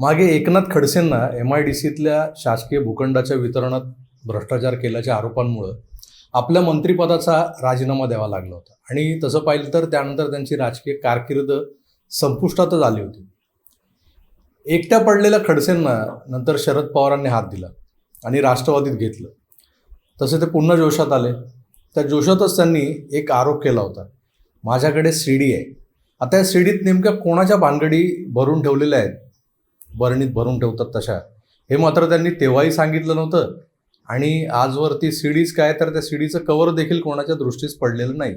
मागे एकनाथ खडसेंना M I D सीतल्या शासकीय भूखंडाच्या वितरणात भ्रष्टाचार केल्याच्या आरोपांमुळं आपल्या मंत्रिपदाचा राजीनामा द्यावा लागला होता. आणि तसं पाहिलं तर त्यानंतर त्यांची राजकीय कारकीर्द संपुष्टातच आली होती. एकट्या पडलेल्या खडसेंना नंतर शरद पवारांनी हात दिला आणि राष्ट्रवादीत घेतलं. तसे ते पुन्हा जोशात आले. त्या जोशातच त्यांनी एक आरोप केला होता. माझ्याकडे सीडी आहे. आता या सीडीत नेमक्या कोणाच्या भानगडी भरून ठेवलेल्या आहेत? बरणीत भरून ठेवतात तशा. हे मात्र त्यांनी तेव्हाही सांगितलं नव्हतं. आणि आजवरती सीडीज काय तर त्या सीडीचं कवर देखील कोणाच्या दृष्टीस पडलेलं नाही.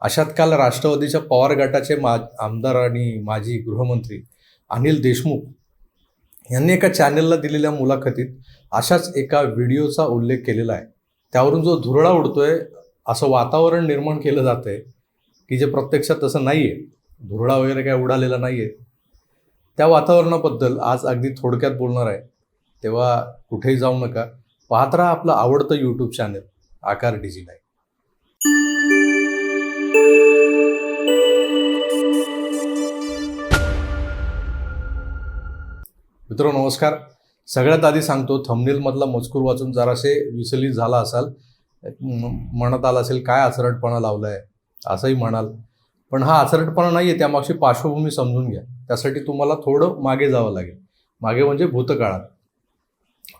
अशात काल राष्ट्रवादीच्या पवार गटाचे मा आमदार आणि माजी गृहमंत्री अनिल देशमुख यांनी एका चॅनेलला दिलेल्या मुलाखतीत अशाच एका व्हिडिओचा उल्लेख केलेला आहे. त्यावरून जो धुरळा उडतोय असं वातावरण निर्माण केलं जातं आहे की जे प्रत्यक्षात तसं नाही आहे धुरळा वगैरे काय उडालेला नाही आहे त्या वातावरणाबद्दल आज अगदी थोडक्यात बोलणार आहे. तेव्हा कुठेही जाऊ नका. पाहत राहा आपलं आवडतं YouTube channel Aakar digi live मित्र नमस्कार. सगळ्यात आधी सांगतो थंबनेलमधला मजकूर वाचून जरासे विचलित झाला असाल. म्हणत आला असेल काय आचरटपणा लावला आहे असंही म्हणाल. पण हा आचरटपणा नाही आहे त्यामागची पार्श्वभूमी समजून घ्या. त्यासाठी तुम्हाला थोडं मागे जावं लागेल. मागे म्हणजे भूतकाळात.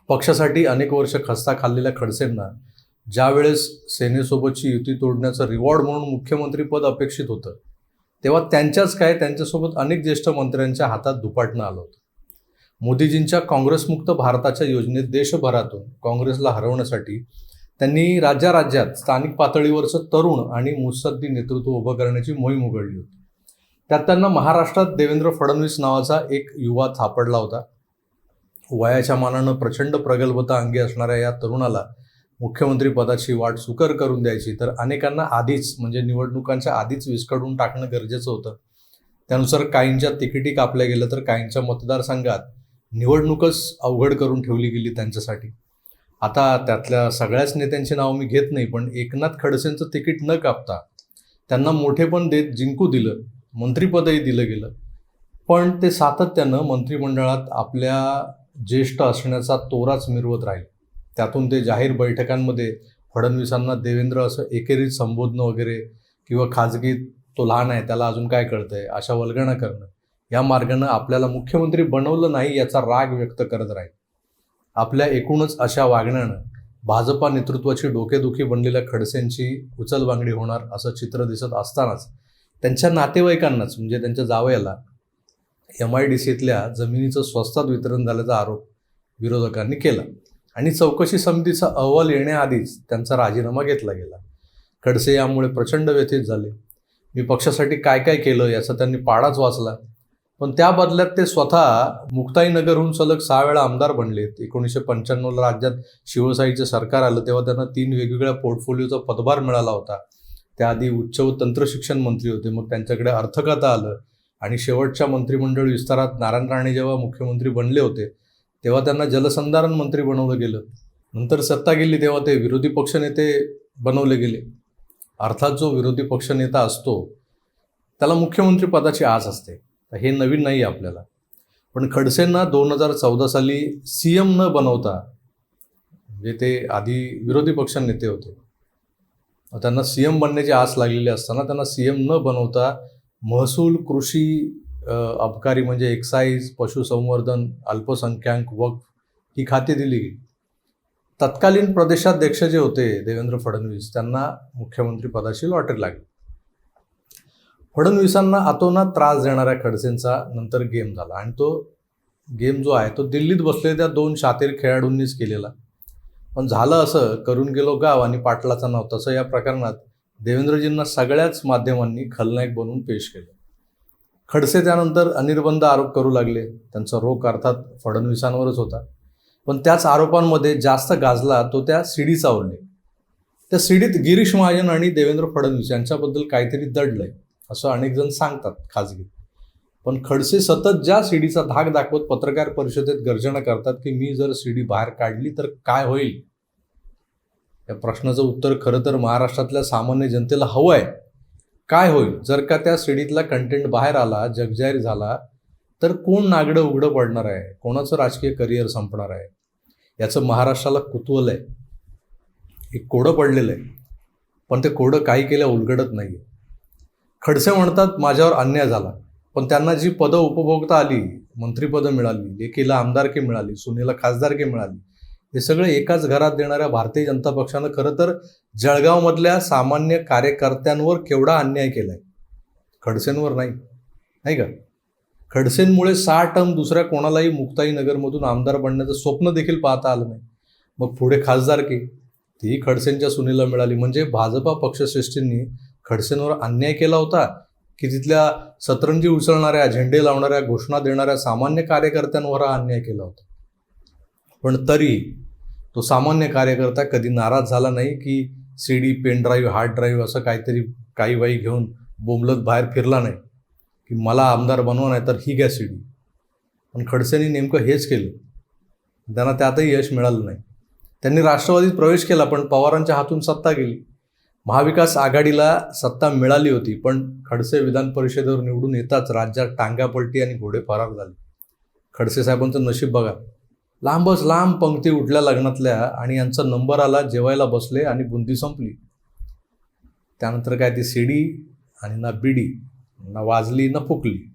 पक्षासाठी अनेक वर्ष खस्ता खाल्लेल्या खडसेंना ज्या वेळेस सेनेसोबतची युती तोडण्याचं रिवॉर्ड म्हणून मुख्यमंत्रीपद अपेक्षित होतं तेव्हा त्यांच्याच काय त्यांच्यासोबत अनेक ज्येष्ठ मंत्र्यांच्या हातात दुपाटणं आलं होतं. मोदीजींच्या काँग्रेसमुक्त भारताच्या योजनेत देशभरातून काँग्रेसला हरवण्यासाठी त्यांनी राज्याराज्यात स्थानिक पातळीवरचं तरुण आणि मुत्सद्दी नेतृत्व उभं करण्याची मोहीम उघडली होती. त्यात त्यांना महाराष्ट्रात देवेंद्र फडणवीस नावाचा एक युवा सापडला होता. वयाच्या मानानं प्रचंड प्रगल्भता अंगी असणाऱ्या या तरुणाला मुख्यमंत्री पदाची वाट सुकर करून द्यायची तर अनेकांना आधीच म्हणजे निवडणुकांच्या आधीच विस्कडून टाकणं गरजेचं होतं. त्यानुसार काहींच्या तिकिटी कापल्या गेल्या तर काहींच्या मतदारसंघात निवडणूकच अवघड करून ठेवली गेली त्यांच्यासाठी. आता त्यातल्या सगळ्याच नेत्यांची नावं मी घेत नाही पण एकनाथ खडसेंचं तिकीट न कापता त्यांना मोठेपण देत जिंकू दिलं मंत्रिपदही दिलं गेलं. पण ते सातत्यानं मंत्रिमंडळात आपल्या ज्येष्ठ असण्याचा तोराच मिरवत राहील. त्यातून ते जाहीर बैठकांमध्ये फडणवीसांना देवेंद्र असं एकेरीत संबोधणं वगैरे किंवा खाजगी तो लहान आहे त्याला अजून काय कळतंय अशा वल्गणा करणं या मार्गानं आपल्याला मुख्यमंत्री बनवलं नाही याचा राग व्यक्त करत राहील. आपल्या एकूणच अशा वागण्यानं भाजपा नेतृत्वाची डोकेदुखी बनलेल्या खडसेंची उचलबांगडी होणार असं चित्र दिसत असतानाच त्यांच्या नातेवाईकांनाच म्हणजे त्यांच्या जावयाला एम आय डी सीतल्या जमिनीचं स्वस्तात वितरण झाल्याचा आरोप विरोधकांनी केला. आणि चौकशी समितीचा अहवाल येण्याआधीच त्यांचा राजीनामा घेतला गेला. खडसे यामुळे प्रचंड व्यथित झाले. मी पक्षासाठी काय काय केलं याचा त्यांनी पाडाच वाचला. पण त्या बदल्यात ते स्वतः मुक्ताईनगरहून सलग सहा वेळा आमदार बनलेत एकोणीसशे पंच्याण्णवला राज्यात शिवसाईचं सरकार आलं तेव्हा त्यांना तीन वेगवेगळ्या पोर्टफोलिओचा पदभार मिळाला होता. त्याआधी उच्च व तंत्रशिक्षण मंत्री होते मग त्यांच्याकडे अर्थकथा आलं आणि शेवटच्या मंत्रिमंडळ विस्तारात नारायण राणे जेव्हा मुख्यमंत्री बनले होते तेव्हा त्यांना जलसंधारण मंत्री बनवलं गेलं. नंतर सत्ता गेली तेव्हा ते विरोधी पक्षनेते बनवले गेले. अर्थात जो विरोधी पक्षनेता असतो त्याला मुख्यमंत्री पदाची आस असते. तर हे नवीन नाही आहे आपल्याला. पण खडसेंना दोन हजार चौदा साली सी एम न बनवता म्हणजे ते आधी विरोधी पक्ष नेते होते. त्यांना सी एम बनण्याची आस लागलेली असताना त्यांना सी एम न बनवता महसूल कृषी अबकारी म्हणजे एक्साईज पशुसंवर्धन अल्पसंख्याक वक्फ ही खाती दिली गेली. तत्कालीन प्रदेशाध्यक्ष जे होते देवेंद्र फडणवीस त्यांना मुख्यमंत्री पदाची लॉटरी लागली. फडणवीसांना आतोनात त्रास देणाऱ्या खडसेंचा नंतर गेम झाला. आणि तो गेम जो आहे तो दिल्लीत बसलेल्या त्या दोन शातीर खेळाडूंनीच केलेला. पण झालं असं करून गेलो गाव आणि पाटलाचा नाव तसं या प्रकरणात देवेंद्रजींना सगळ्याच माध्यमांनी खलनायक बनवून पेश केलं. खडसे त्यानंतर अनिर्बंध आरोप करू लागले. त्यांचा रोख अर्थात फडणवीसांवरच होता. पण त्याच आरोपांमध्ये जास्त गाजला तो त्या सीडीचा उल्लेख. त्या सीडीत गिरीश महाजन आणि देवेंद्र फडणवीस यांच्याबद्दल काहीतरी दडलंय. असं अनेक जण सांगतात खाजगी. पण खडसे सतत ज्या सीडीचा धाक दाखवत पत्रकार परिषदेत गर्जना करतात की मी जर सीडी बाहेर काढली तर काय होईल? या प्रश्नाचं उत्तर खरं तर महाराष्ट्रातल्या सामान्य जनतेला हवं आहे. काय होईल? जर का त्या सीडीतला कंटेंट बाहेर आला जगजाहीर झाला तर कोण नागडं उघडं पडणार आहे? कोणाचं राजकीय करिअर संपणार आहे? याचं महाराष्ट्राला कुतूहल आहे. एक कोडं पडलेलं आहे. पण ते कोडं काही केल्या उलगडत नाही आहे खडसे म्हणतात माझ्यावर अन्याय झाला. पण त्यांना जी पदं उपभोगता आली मंत्रिपदं मिळाली लेकीला आमदारकी मिळाली सुनेला खासदारकी मिळाली हे सगळं एकाच घरात देणाऱ्या भारतीय जनता पक्षानं खरं तर जळगावमधल्या सामान्य कार्यकर्त्यांवर केवढा अन्याय केलाय? खडसेंवर नाही. नाही का? खडसेंमुळे सहा टर्म दुसऱ्या कोणालाही मुक्ताई नगरमधून आमदार बनण्याचं स्वप्न देखील पाहता आलं नाही. मग पुढे खासदारकी? ती खडसेंच्या सुनेला मिळाली. म्हणजे भाजपा पक्षश्रेष्ठींनी खडसेंवर अन्याय केला होता की तिथल्या सतरंजी उचलणाऱ्या झेंडे लावणाऱ्या घोषणा देणाऱ्या सामान्य कार्यकर्त्यांवर हा अन्याय केला होता. पण तरी तो सामान्य कार्यकर्ता कधी नाराज झाला नाही की C D pen drive hard drive असं काहीतरी काही वाई घेऊन बोंबलत बाहेर फिरला नाही? की मला आमदार बनवा नाही तर ही घ्या सी डी पण खडसेंनी नेमकं हेच केलं. त्यांना त्यातही यश मिळालं नाही. त्यांनी राष्ट्रवादीत प्रवेश केला पण पवारांच्या हातून सत्ता गेली. महाविकास आघाडीला सत्ता मिळाली होती पण खडसे विधान परिषदेवर निवडून येताच राज्यात टांगापलटी आणि घोडे फरार झाले. खडसे साहेबांचं नशीब बघा. लांबच लांब पंक्ती उठल्या लग्नातल्या आणि यांचा नंबर आला जेवायला बसले आणि बुंदी संपली. त्यानंतर काय ती सीडी आणि ना बिडी ना वाजली ना फुकली.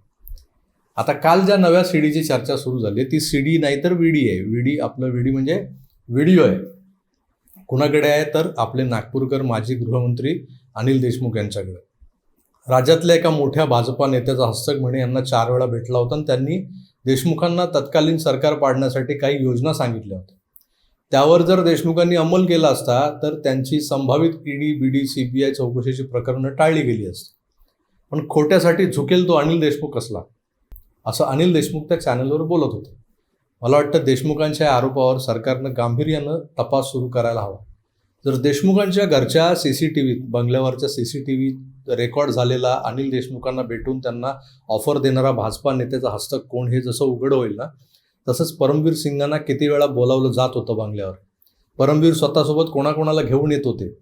आता काल ज्या नव्या सीडीची चर्चा सुरू झाली ती सीडी नाही तर विडी आहे. विडी आपलं विडी म्हणजे व्हिडिओ आहे. कुणाकडे आहे तर आपले नागपूरकर माजी गृहमंत्री अनिल देशमुख यांच्याकडे. राज्यातल्या एका मोठ्या भाजपा नेत्याचा हस्तक म्हणे यांना चार वेळा भेटला होता आणि त्यांनी देशमुखांना तत्कालीन सरकार पाडण्यासाठी काही योजना सांगितल्या होत्या. त्यावर जर देशमुखांनी अंमल केला असता तर त्यांची संभावित ईडी बी आय चौकशीची प्रकरणं टाळली गेली असती. पण खोट्यासाठी झुकेल तो अनिल देशमुख असला असं अनिल देशमुख त्या चॅनलवर बोलत होते. मला वाटतं देशमुखांच्या आरोपावर सरकारनं गांभीर्यानं तपास सुरू करायला हवा. जर देशमुखांच्या घरच्या सी सी टी व्हीत बंगल्यावरच्या सी सी टी व्हीत रेकॉर्ड झालेला अनिल देशमुखांना भेटून त्यांना ऑफर देणारा भाजपा नेत्याचा हस्तक कोण हे जसं उघड होईल ना तसंच परमवीर सिंगांना किती वेळा बोलावलं जात होतं बंगल्यावर. परमवीर स्वतःसोबत कोणाकोणाला घेऊन येत होते?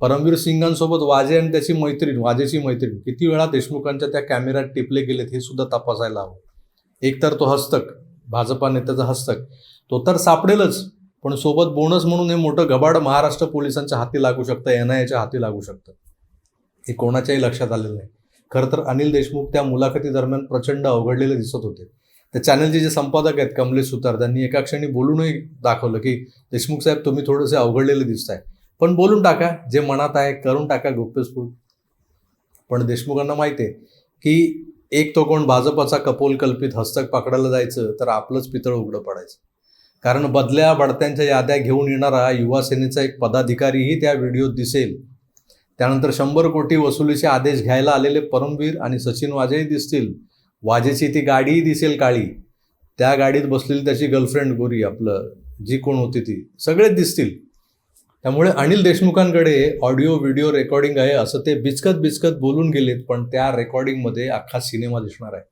परमवीर सिंगांसोबत वाजे आणि त्याची मैत्रीण वाजेची मैत्रीण किती वेळा देशमुखांच्या त्या कॅमेऱ्यात टिपले गेलेत हे सुद्धा तपासायला हवं. एकतर तो हस्तक भाजपा नेत्याचा हस्तक. तो तर सापडेलच पण सोबत बोनस म्हणून हे मोठं घबाड महाराष्ट्र पोलिसांच्या हाती लागू शकतं एन आय एच्या हाती लागू शकतं. हे कोणाच्याही लक्षात आलेलं नाही. खरं तर अनिल देशमुख त्या मुलाखती दरम्यान प्रचंड अवघडलेले दिसत होते. त्या चॅनलचे जे संपादक आहेत कमलेश सुतार त्यांनी एका क्षणी बोलूनही दाखवलं की देशमुख साहेब तुम्ही थोडेसे अवघडलेले दिसताय. पण बोलून टाका जे मनात आहे करून टाका गुप्तस्फोट पण देशमुखांना माहिती आहे की एक तो कोण भाजपचा कपोल कल्पित हस्तक पकडायला जायचं तर आपलंच पितळ उघडं पडायचं. कारण बदल्या बडत्यांच्या याद्या घेऊन येणारा युवासेनेचा एक पदाधिकारीही त्या व्हिडिओत दिसेल. त्यानंतर शंभर कोटी वसुलीचे आदेश घ्यायला आलेले परमवीर आणि सचिन वाजेही दिसतील. वाजेची ती गाडीही दिसेल काळी. त्या गाडीत बसलेली त्याची गर्लफ्रेंड गोरी आपलं जी कोण होती ती सगळेच दिसतील. त्यामुळे अनिल देशमुखांकडे ऑडिओ व्हिडिओ रेकॉर्डिंग आहे असं ते बिचकत बिचकत बोलून गेलेत पण त्या रेकॉर्डिंगमध्ये अख्खा सिनेमा दिसणार आहे.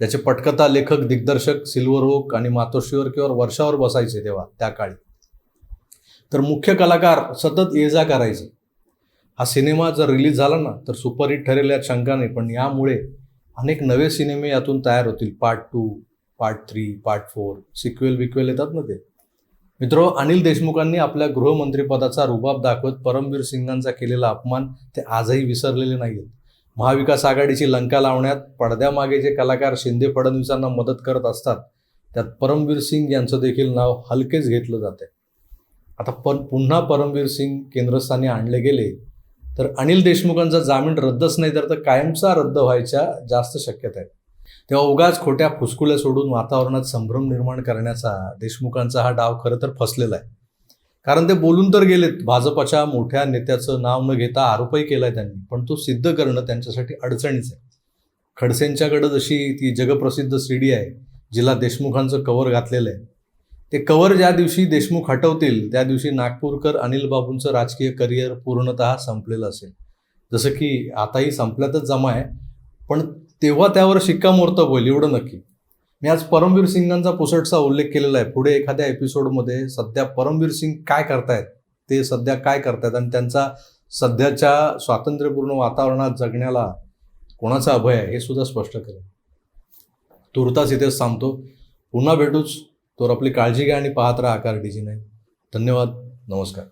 त्याचे पटकथा लेखक दिग्दर्शक सिल्वर ओक आणि मातोश्रीवर किंवा वर्षावर बसायचे तेव्हा त्या काळी. तर मुख्य कलाकार सतत ये जा करायचे. हा सिनेमा जर रिलीज झाला ना तर सुपरहिट ठरेल यात शंका नाही पण यामुळे अनेक नवे सिनेमे यातून तयार होतील. Part two part three part four sequel विक्वेल येतात ना ते. मित्र अनिल देशमुखांनी आपल्या गृहमंत्रीपदाचा रुबाब दाखवत परमवीर सिंगांचा केलेला अपमान ते आजही विसरलेले नाहीत महाविकास आघाडीची लंका लावण्यात पडद्यामागे जे कलाकार शिंदे फडणवीसांना मदत करत असतात त्यात परमवीर सिंग यांचं देखील नाव हलकेच घेतलं जाते आता पण पुन्हा परमवीर सिंग केंद्रस्थानी आणले गेले तर अनिल देशमुखांचा जामीन रद्दच नाही तर कायमचा रद्द व्हायच्या जास्त शक्यता आहे तेव्हा उगाच खोट्या फुसकुल्या सोडून वातावरणात संभ्रम निर्माण करण्याचा देशमुखांचा हा डाव खरं तर फसलेला आहे. कारण ते बोलून तर गेलेत भाजपच्या मोठ्या नेत्याचं नाव न घेता आरोपही केलाय त्यांनी पण तो सिद्ध करणं त्यांच्यासाठी अडचणीच आहे. खडसेंच्याकडं जशी ती जगप्रसिद्ध सीडी आहे जिला देशमुखांचं कवर घातलेलं आहे ते कवर ज्या दिवशी देशमुख हटवतील त्या दिवशी नागपूरकर अनिल बाबूंचं राजकीय करिअर पूर्णतः संपलेलं असेल. जसं की आताही संपल्यातच जमा आहे पण तेव्हा त्यावर शिक्कामोर्तब होईल एवढं नक्की. मी आज परमवीर सिंगांचा पुसटचा उल्लेख केलेला आहे. पुढे एखाद्या एपिसोडमध्ये सध्या परमवीर सिंग काय करतायत ते सध्या काय करतायत आणि त्यांचा सध्याच्या स्वातंत्र्यपूर्ण वातावरणात जगण्याला कोणाचा अभय आहे हे सुद्धा स्पष्ट करेल तुर्तास इथेच थांबतो. पुन्हा भेटूच. तर आपली काळजी घ्या आणि पाहत राहा आकार डीजी नाही धन्यवाद. नमस्कार.